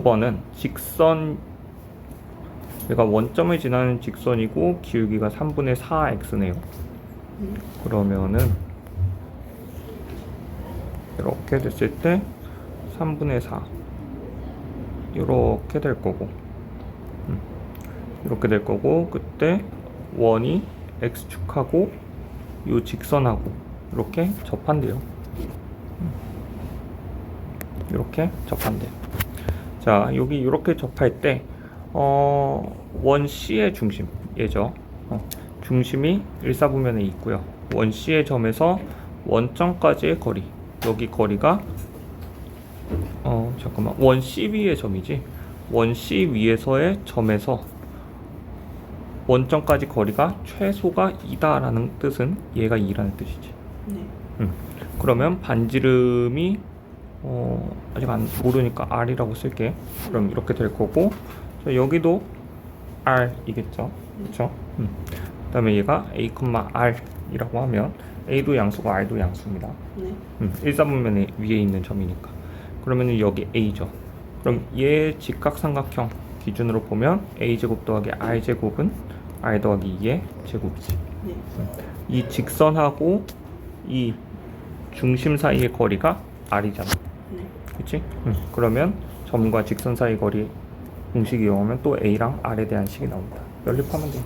5번은 직선 얘가 원점을 지나는 직선이고 기울기가 3분의 4x네요. 그러면은 이렇게 됐을 때 3분의 4 이렇게 될 거고 음, 이렇게 될 거고 그때 원이 x축하고 이 직선하고 이렇게 접한대요. 음. 이렇게 접한대요. 자 여기 이렇게 접할 때 어, 원 C의 중심 얘죠. 어, 중심이 일사분면에 있고요. 원 C의 점에서 원점까지의 거리 여기 거리가 어 잠깐만 원 C 위의 점이지 원 C 위에서의 점에서 원점까지 거리가 최소가 2다라는 뜻은 얘가 2라는 뜻이지. 네. 음. 그러면 반지름이 어, 아직 안 모르니까 R이라고 쓸게. 그럼 이렇게 될 거고 자, 여기도 R이겠죠. 그렇죠? 음. 그다음에 얘가 A, R이라고 하면 A도 양수고 R도 양수입니다. 네. 음, 일사분면에 위에 있는 점이니까. 그러면 여기 A죠. 그럼 얘 직각삼각형 기준으로 보면 A 제곱 더하기 R 제곱은 R 더하기 2의 제곱이지. 네. 이 직선하고 이 중심 사이의 거리가 R이잖아. 네. 그치? 응. 그러면 점과 직선 사이 거리 공식 이용하면 또 A랑 R에 대한 식이 나온다. 연립하면 돼.